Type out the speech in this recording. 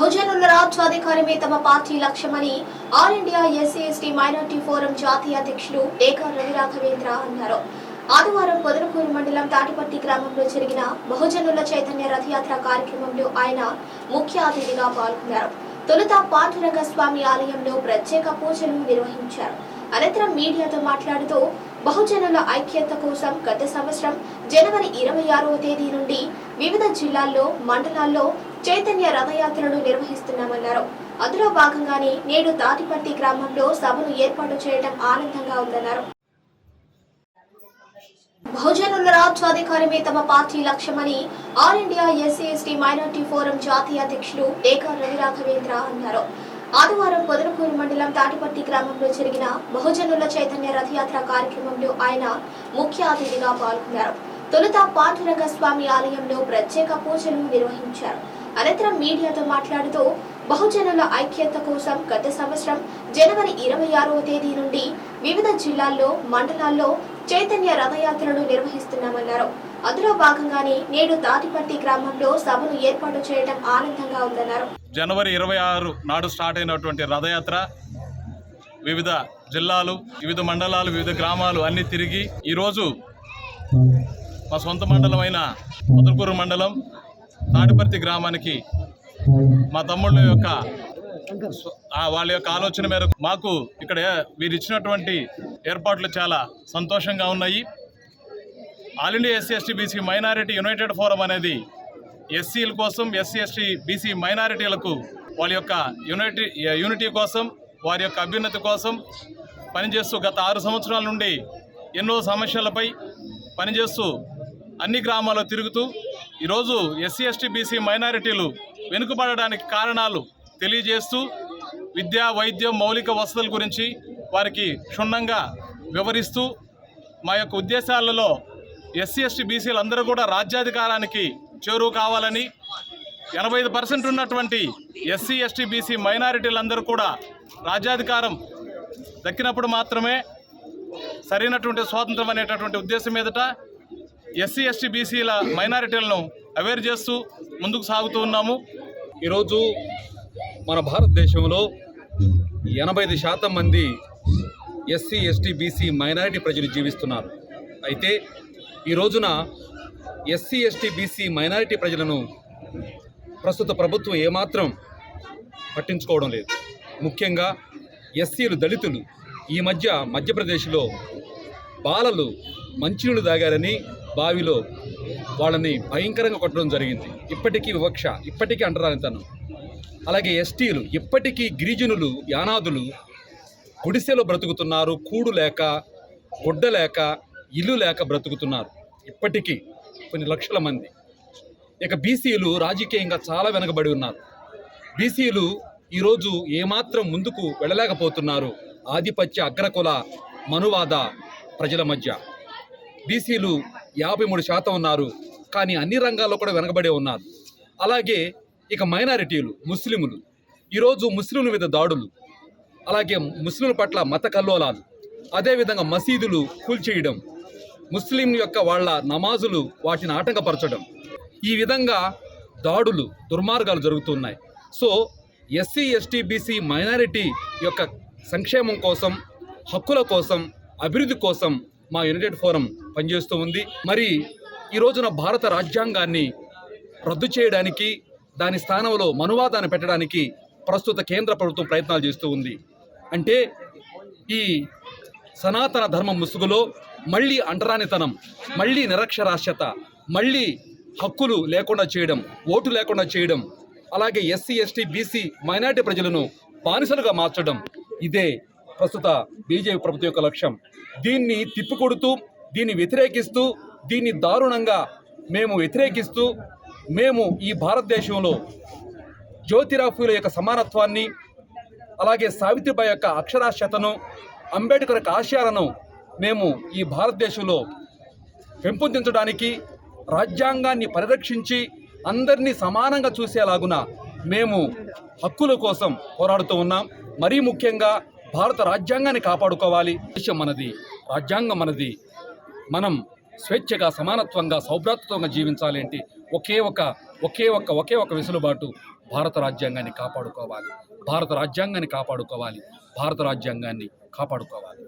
బహుజనుల రాజ్యాధికారమే తమ పార్టీ లక్ష్యమని all India SC ST minority forum జాతీయ అధ్యక్షులు డేకా రవిరాఘవేంద్ర అన్నారు. ఆదివారం పొదనకూరు మండలం తాటిపట్టి గ్రామంలో జరిగిన బహుజనుల చైతన్య రథయాత్ర కార్యక్రమంలో ఆయన ముఖ్య అతిథిగా పాల్గొన్నారు. తొలుత పాండురంగ స్వామి ఆలయంలో ప్రత్యేక పూజలు నిర్వహించారు. అనంతరం మీడియాతో మాట్లాడుతూ బహుజనుల ఐక్యత కోసం గత సంవత్సరం జనవరి ఇరవై ఆరవ తేదీ నుండి వివిధ జిల్లాల్లో మండలాల్లో చైతన్య రథయాత్రను నిర్వహిస్తున్నామన్నారు. అందులో భాగంగానే నేడు తాటిపట్టి గ్రామంలో సభను ఏర్పాటు చేయడం ఆనందంగా ఉందన్నారు. బహుజనుల రాజ్యాధికారమే తమ పార్టీ లక్ష్యమని all India SC ST minority forum జాతీయ అధ్యక్షులు డేకా రవిరాఘవేంద్ర అన్నారు. ఆదివారం పొదలకూరు మండలం తాటిపట్టి గ్రామంలో జరిగిన బహుజనుల చైతన్య రథయాత్ర కార్యక్రమంలో ఆయన ముఖ్య అతిథిగా పాల్గొన్నారు. తొలుత పాండురంగ స్వామి ఆలయంలో ప్రత్యేక పూజలు నిర్వహించారు. అనంతరం మీడియాతో మాట్లాడుతూ బహుజనుల ఐక్యత కోసం గత సంవత్సరం జనవరి ఇరవై ఆరవ తేదీ నుండి వివిధ జిల్లాల్లో మండలాల్లో చైతన్య రథయాత్రలు నిర్వహిస్తున్నామన్నారు. అందులో భాగంగానే నేడు తాటిపట్టి గ్రామంలో సభను ఏర్పాటు చేయడం ఆనందంగా ఉందన్నారు. జనవరి ఇరవై ఆరు నాడు స్టార్ట్ అయినటువంటి రథయాత్ర వివిధ జిల్లాలు వివిధ మండలాలు వివిధ గ్రామాలు అన్ని తిరిగి ఈరోజు మా సొంత మండలం అయిన ముదురుకూరు మండలం తాటిపర్తి గ్రామానికి మా తమ్ముళ్ళ యొక్క వాళ్ళ యొక్క ఆలోచన మేరకు మాకు ఇక్కడ వీరు ఇచ్చినటువంటి ఏర్పాట్లు చాలా సంతోషంగా ఉన్నాయి. All India SC ST BC minority united forum అనేది ఎస్సీల కోసం ఎస్సీ ఎస్టీ బీసీ మైనారిటీలకు వాళ్ళ యొక్క యూనిటీ యూనిటీ కోసం వారి యొక్క అభ్యున్నతి కోసం పనిచేస్తూ గత ఆరు సంవత్సరాల నుండి ఎన్నో సమస్యలపై పనిచేస్తూ అన్ని గ్రామాల్లో తిరుగుతూ ఈరోజు ఎస్సీ ఎస్టీ బీసీ మైనారిటీలు వెనుకబడడానికి కారణాలు తెలియజేస్తూ విద్యా వైద్యం మౌలిక వసతుల గురించి వారికి క్షుణ్ణంగా వివరిస్తూ మా యొక్క ఉద్దేశాలలో ఎస్సీ ఎస్టీ బీసీలు అందరూ కూడా రాజ్యాధికారానికి చేరువు కావాలని ఎనభై ఐదు పర్సెంట్ ఉన్నటువంటి ఎస్సీ ఎస్టీ బీసీ మైనారిటీలందరూ కూడా రాజ్యాధికారం దక్కినప్పుడు మాత్రమే సరైనటువంటి స్వాతంత్రం అనేటటువంటి ఉద్దేశం మీదట ఎస్సీ ఎస్టీ బీసీల మైనారిటీలను అవేర్ చేస్తూ ముందుకు సాగుతూ ఉన్నాము. ఈరోజు మన భారతదేశంలో ఎనభై ఐదు శాతం మంది ఎస్సీ ఎస్టీ బీసీ మైనారిటీ ప్రజలు జీవిస్తున్నారు. అయితే ఈ రోజున ఎస్సీ ఎస్టీ బీసీ మైనారిటీ ప్రజలను ప్రస్తుత ప్రభుత్వం ఏమాత్రం పట్టించుకోవడం లేదు. ముఖ్యంగా ఎస్సీలు దళితులు ఈ మధ్య మధ్యప్రదేశ్లో బాలలు మంచినీళ్ళు తాగారని బావిలో వాళ్ళని భయంకరంగా కొట్టడం జరిగింది. ఇప్పటికీ వివక్ష ఇప్పటికీ అంటరానితనం. అలాగే ఎస్టీలు ఇప్పటికీ గిరిజనులు యానాదులు గుడిసెలో బ్రతుకుతున్నారు కూడు లేక గుడ్డ లేక ఇల్లు లేక బ్రతుకుతున్నారు. ఇప్పటికీ కొన్ని లక్షల మంది. ఇక బీసీలు రాజకీయంగా చాలా వెనకబడి ఉన్నారు. బీసీలు ఈరోజు ఏమాత్రం ముందుకు వెళ్ళలేకపోతున్నారు. ఆధిపత్య అగ్రకుల మనువాద ప్రజల మధ్య. బీసీలు యాభై మూడు శాతం ఉన్నారు కానీ అన్ని రంగాల్లో కూడా వెనకబడే ఉన్నారు. అలాగే ఇక మైనారిటీలు ముస్లిములు. ఈరోజు ముస్లింల మీద దాడులు. అలాగే ముస్లింల పట్ల మత కల్లోలాలు. అదేవిధంగా మసీదులు కూల్చేయడం ముస్లిం యొక్క వాళ్ళ నమాజులు వాటిని ఆటంకపరచడం. ఈ విధంగా దాడులు దుర్మార్గాలు జరుగుతున్నాయి. So SC ST BC minority యొక్క సంక్షేమం కోసం హక్కుల కోసం అభివృద్ధి కోసం మా యునైటెడ్ ఫోరం పనిచేస్తూ ఉంది. మరి ఈ రోజున భారత రాజ్యాంగాన్ని రద్దు చేయడానికి దాని స్థానంలో మనువాదాన్ని పెట్టడానికి ప్రస్తుత కేంద్ర ప్రభుత్వం ప్రయత్నాలు చేస్తూ ఉంది. అంటే ఈ సనాతన ధర్మం ముసుగులో మళ్ళీ అంటరానితనం మళ్ళీ నిరక్షరాస్యత మళ్ళీ హక్కులు లేకుండా చేయడం ఓటు లేకుండా చేయడం అలాగే ఎస్సీ ఎస్టీ బీసీ మైనార్టీ ప్రజలను బానిసలుగా మార్చడం ఇదే ప్రస్తుత బీజేపీ ప్రభుత్వం యొక్క లక్ష్యం. దీన్ని తిప్పికొడుతూ దీన్ని వ్యతిరేకిస్తూ దీన్ని దారుణంగా మేము వ్యతిరేకిస్తూ మేము ఈ భారతదేశంలో జ్యోతిరావు యొక్క సమానత్వాన్ని అలాగే సావిత్రిబాయి యొక్క అక్షరాస్యతను అంబేద్కర్ యొక్క ఆశయాలను మేము ఈ భారతదేశంలో పెంపొందించడానికి రాజ్యాంగాన్ని పరిరక్షించి అందరినీ సమానంగా చూసేలాగున మేము హక్కుల కోసం పోరాడుతూ ఉన్నాం. మరీ ముఖ్యంగా భారత రాజ్యాంగాన్ని కాపాడుకోవాలి. దేశం మనది రాజ్యాంగం మనది. మనం స్వేచ్ఛగా సమానత్వంగా సౌభ్రాతత్వంగా జీవించాలి అంటే ఒకే ఒక ఒకే ఒక్క ఒకే ఒక వెసులుబాటు భారత రాజ్యాంగాన్ని కాపాడుకోవాలి. భారత రాజ్యాంగాన్ని కాపాడుకోవాలి. భారత రాజ్యాంగాన్ని కాపాడుకోవాలి.